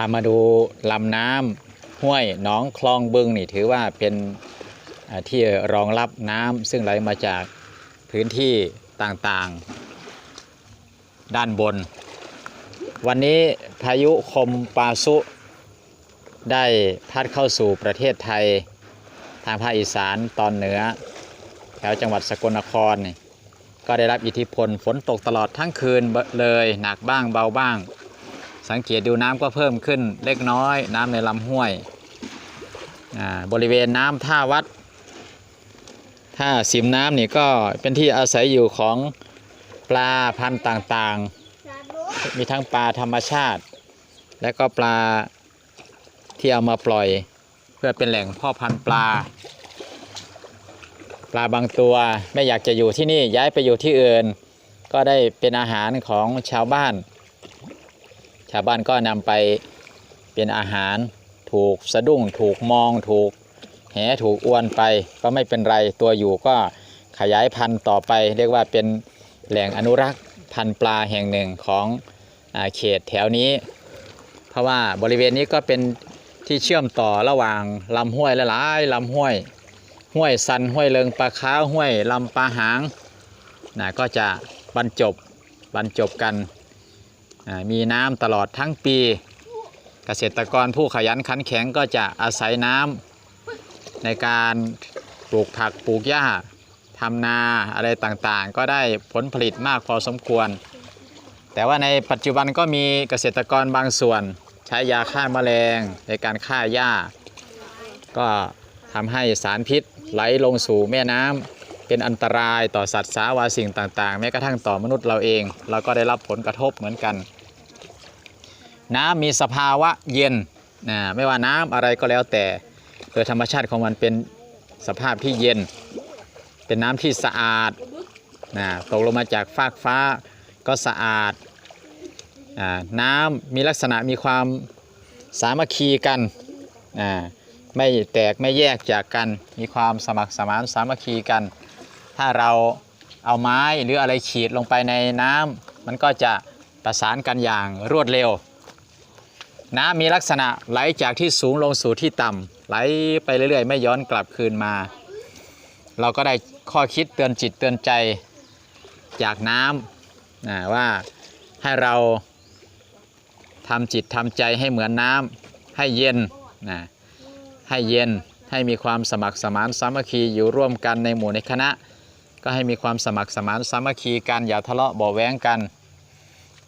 ามาดูลำน้ำห้วยหนองคลองบึงนี่ถือว่าเป็นที่รองรับน้ำซึ่งไหลมาจากพื้นที่ต่างๆ ด้านบน วันนี้พายุคมปาซุได้พัดเข้าสู่ประเทศไทย ทางภาคอีสานตอนเหนือ แถวจังหวัดสกลนครนี่ก็ได้รับอิทธิพลฝนตกตลอดทั้งคืนเลยหนักบ้างเบาบ้าง สังเกตดูน้ำก็เพิ่มขึ้นเล็กน้อยน้ำในลำห้วยอ่าบริเวณน้ำท่าวัดท่าสิมน้ำนี่ก็เป็นที่อาศัยอยู่ของปลาพันธุ์ต่างๆ มีทั้งปลาธรรมชาติ และก็ปลาที่เอามาปล่อยเพื่อเป็นแหล่งพ่อพันธุ์ปลา ปลาบางตัวไม่อยากจะอยู่ที่นี่ย้ายไปอยู่ที่อื่น ก็ได้เป็นอาหารของชาวบ้าน ชาวบ้านก็นำไปเป็นอาหารถูกสะดุ้งถูกมองถูกแหถูกอ้วนไปก็ไม่เป็นไรตัวอยู่ก็ขยายพันธุ์ต่อไป เรียกว่าเป็นแหล่งอนุรักษ์พันธุ์ปลาแห่งหนึ่งของอเขตแถวนี้ เพราะว่าบริเวณนี้ก็เป็นที่เชื่อมต่อระหว่างลำห้วยหลายลำห้วย ห้วยสันห้วยเลิงปลาค้าห้วยลำปลาหางนะก็จะบรรจบบรรจบกัน มีน้ำตลอดทั้งปี เกษตรกรผู้ขยันขันแข็งก็จะอาศัยน้ำในการปลูกผักปลูกหญ้าทำนาอะไรต่างๆ ก็ได้ผลผลิตมากพอสมควร แต่ว่าในปัจจุบันก็มีเกษตรกรบางส่วน ใช้ยาฆ่าแมลงในการฆ่าหญ้า ก็ทำให้สารพิษไหลลงสู่แม่น้ำเป็นอันตรายต่อสัตว์สาวาสิ่งต่างๆ แม้กระทั่งต่อมนุษย์เราเอง เราก็ได้รับผลกระทบเหมือนกัน น้ำมีสภาวะเย็นนะไม่ว่าน้ำอะไรก็แล้วแต่โดยธรรมชาติของมันเป็นสภาพที่เย็น เป็นน้ำที่สะอาดนะตกลงมาจากฟากฟ้าก็สะอาดอน้ำมีลักษณะมีความสามัคคีกันอ่าไม่แตกไม่แยกจากกัน มีความสมัครสมานสามัคคีกัน ถ้าเราเอาไม้หรืออะไรขีดลงไปในน้ำมันก็จะประสานกันอย่างรวดเร็ว น้ำมีลักษณะไหลจากที่สูงลงสู่ที่ต่ำไหลไปเรื่อยๆ ไม่ย้อนกลับคืนมา เราก็ได้ข้อคิดเตือนจิตเตือนใจจากน้ำนะว่าให้เราทำจิตทำใจให้เหมือนน้ำให้เย็นนะให้เย็นให้มีความสมัครสมานสามัคคีอยู่ร่วมกันในหมู่ในคณะ ก็ให้มีความสมัครสมานสามัคคีกันอย่าทะเลาะบาะแว้งกัน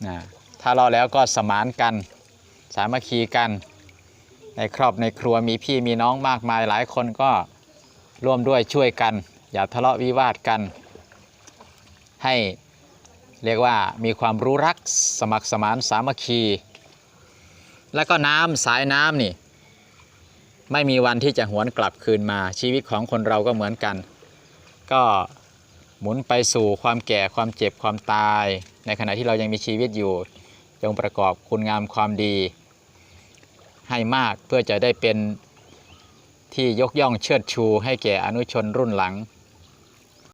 นะถ้าทะเลาะแล้วก็สมานกัน สามัคคีกัน ในครอบในครัวมีพี่มีน้องมากมายหลายคนก็ร่วมด้วยช่วยกัน อย่าทะเลาะวิวาทกัน ให้เรียกว่ามีความรู้รักสมัครสมานสามัคคี แล้วก็น้ำสายน้ำนี่ไม่มีวันที่จะหวนกลับคืนมาชีวิตของคนเราก็เหมือนกัน ก็หมุนไปสู่ความแก่ความเจ็บความตาย ในขณะที่เรายังมีชีวิตอยู่ จงประกอบคุณงามความดี ให้มากเพื่อจะได้เป็นที่ยกย่องเชิดชูให้แก่อนุชนรุ่นหลัง